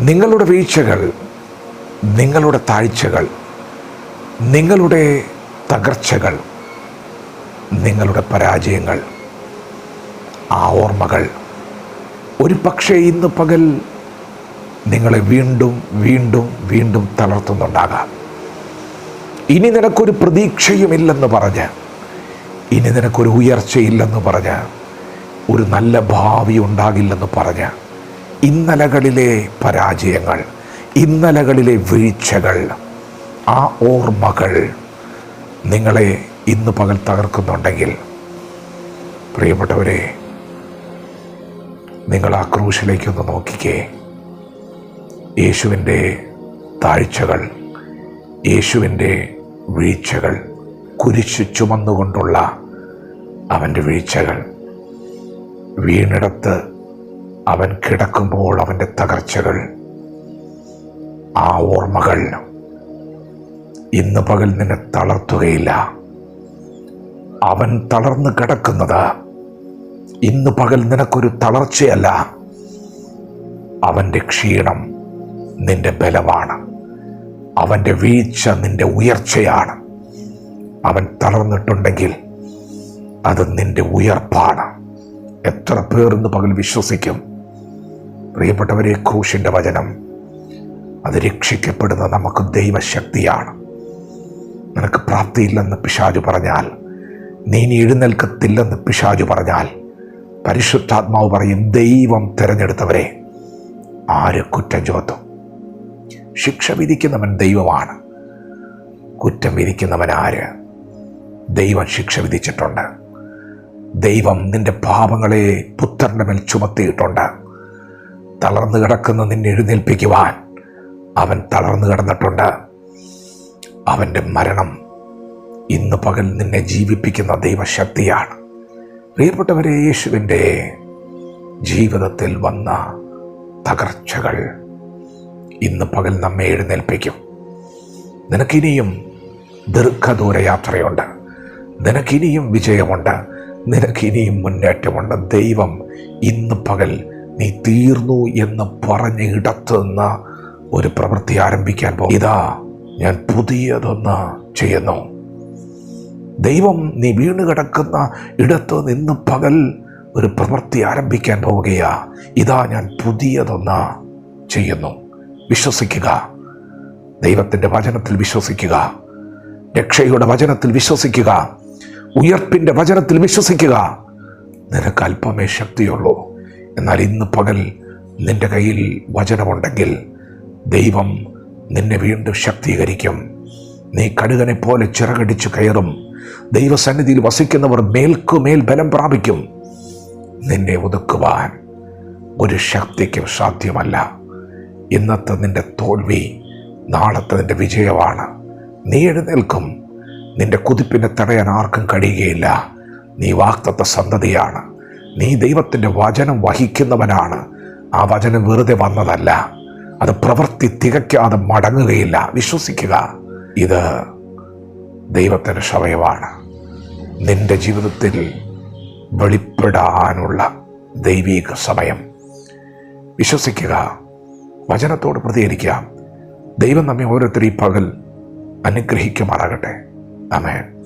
നിങ്ങളുടെ വീഴ്ചകൾ നിങ്ങളുടെ താഴ്ചകൾ നിങ്ങളുടെ തകർച്ചകൾ നിങ്ങളുടെ പരാജയങ്ങൾ ആ ഓർമ്മകൾ. ഒരു പക്ഷേ ഇന്ന് പകൽ നിങ്ങളെ വീണ്ടും വീണ്ടും വീണ്ടും തളർത്തുന്നുണ്ടാകാം. ഇനി നിനക്കൊരു പ്രതീക്ഷയുമില്ലെന്ന് പറഞ്ഞ് ഇനി നിനക്കൊരു ഉയർച്ചയില്ലെന്ന് പറഞ്ഞ് ഒരു നല്ല ഭാവി ഉണ്ടാകില്ലെന്ന് പറഞ്ഞ് ഇന്നലകളിലെ പരാജയങ്ങൾ ഇന്നലകളിലെ വീഴ്ചകൾ ആ ഓർമ്മകൾ നിങ്ങളെ ഇന്ന് പകൽ തകർക്കുന്നുണ്ടെങ്കിൽ പ്രിയപ്പെട്ടവരെ നിങ്ങൾ ആ ക്രൂശിലേക്കൊന്ന് നോക്കിക്കേ. യേശുവിന്റെ താഴ്ചകൾ യേശുവിന്റെ വീഴ്ചകൾ കുരിശു ചുമന്നുകൊണ്ടുള്ള അവന്റെ വീഴ്ചകൾ വീണിടത്ത് അവൻ കിടക്കുമ്പോൾ അവന്റെ തകർച്ചകൾ ആ ഓർമ്മകൾ ഇന്ന് പകൽ നിന്നെ തളർത്തുകയില്ല. അവൻ തളർന്ന് കിടക്കുന്നത് ഇന്ന് പകൽ നിനക്കൊരു തളർച്ചയല്ല. അവന്റെ ക്ഷീണം നിന്റെ ബലമാണ്. അവന്റെ വീഴ്ച നിന്റെ ഉയർച്ചയാണ്. അവൻ തളർന്നിട്ടുണ്ടെങ്കിൽ അത് നിന്റെ ഉയർപ്പാണ്. എത്ര പേർ ഇന്ന് പകൽ വിശ്വസിക്കും? പ്രിയപ്പെട്ടവരെ ക്രൂശിന്റെ വചനം. അത് രക്ഷിക്കപ്പെടുന്ന നമുക്ക് ദൈവശക്തിയാണ്. നിനക്ക് പ്രാപ്തിയില്ലെന്ന് പിശാജു പറഞ്ഞാൽ നീ ഇനി എഴുന്നേൽക്കത്തില്ലെന്ന് പിശാജു പറഞ്ഞാൽ പരിശുദ്ധാത്മാവ് പറയും ദൈവം തിരഞ്ഞെടുത്തവരെ ആര് കുറ്റം ചുമത്തും? ശിക്ഷ വിധിക്കുന്നവൻ ദൈവമാണ്. കുറ്റം വിധിക്കുന്നവൻ ആര്? ദൈവം ശിക്ഷ വിധിച്ചിട്ടുണ്ട്. ദൈവം നിന്റെ പാപങ്ങളെ പുത്രന്റെ മേൽ ചുമത്തിയിട്ടുണ്ട്. തളർന്നു കിടക്കുന്ന നിന്നെ എഴുന്നേൽപ്പിക്കുവാൻ അവൻ തളർന്നു കിടന്നിട്ടുണ്ട്. അവന്റെ മരണം ഇന്ന് പകൽ നിന്നെ ജീവിപ്പിക്കുന്ന ദൈവശക്തിയാണ്. പ്രിയപ്പെട്ടവരെ യേശുവിന്റെ ജീവിതത്തിൽ വന്ന തകർച്ചകൾ ഇന്ന് പകൽ നമ്മെ എഴുന്നേൽപ്പിക്കും. നിനക്കിനിയും ദീർഘദൂര യാത്രയുണ്ട് നിനക്കിനിയും വിജയമുണ്ട്. നിനക്കിനിയും മുന്നേറ്റമുണ്ട്. ദൈവം ഇന്ന് പകൽ നീ തീർന്നു എന്ന് പറഞ്ഞ് ഇടത്ത് നിന്ന് ഒരു പ്രവൃത്തി ആരംഭിക്കാൻ പോകും ഇതാ ഞാൻ പുതിയതൊന്ന് ചെയ്യുന്നു. ദൈവം നീ വീണ് കിടക്കുന്ന ഇടത്ത് നിന്ന് പകൽ ഒരു പ്രവൃത്തി ആരംഭിക്കാൻ പോവുകയാ. ഇതാ ഞാൻ പുതിയതൊന്ന് ചെയ്യുന്നു. വിശ്വസിക്കുക. ദൈവത്തിന്റെ വചനത്തിൽ വിശ്വസിക്കുക. രക്ഷയുടെ വചനത്തിൽ വിശ്വസിക്കുക. ഉയർപ്പിന്റെ വചനത്തിൽ വിശ്വസിക്കുക. നിനക്ക് അല്പമേ ശക്തിയുള്ളൂ. എന്നാൽ ഇന്ന് പകൽ നിന്റെ കയ്യിൽ വചനമുണ്ടെങ്കിൽ ദൈവം നിന്നെ വീണ്ടും ശക്തീകരിക്കും. നീ കടുകനെ പോലെ ചിറകടിച്ച് കയറും. ദൈവസന്നിധിയിൽ വസിക്കുന്നവർ മേൽക്കുമേൽ ബലം പ്രാപിക്കും. നിന്നെ ഒതുക്കുവാൻ ഒരു ശക്തിക്കും സാധ്യമല്ല. ഇന്നത്തെ നിന്റെ തോൽവി നാളത്തെ നിന്റെ വിജയമാണ്. നീ എഴുന്നേൽക്കും. നിന്റെ കുതിപ്പിനെ തടയാൻ ആർക്കും കഴിയുകയില്ല. നീ വാക്തത്വ സന്തതിയാണ്. നീ ദൈവത്തിന്റെ വചനം വഹിക്കുന്നവനാണ്. ആ വചനം വെറുതെ വന്നതല്ല. അത് പ്രവൃത്തി തികയ്ക്കാതെ മടങ്ങുകയില്ല. വിശ്വസിക്കുക. ഇത് ദൈവത്തിന്റെ സമയമാണ്. നിന്റെ ജീവിതത്തിൽ വെളിപ്പെടാനുള്ള ദൈവീക സമയം. വിശ്വസിക്കുക. വചനത്തോട് പ്രതികരിക്കാം. ദൈവം നമ്മെ ഓരോരുത്തരും ഈ പകൽ അനുഗ്രഹിക്കുമാറാകട്ടെ. അമേൻ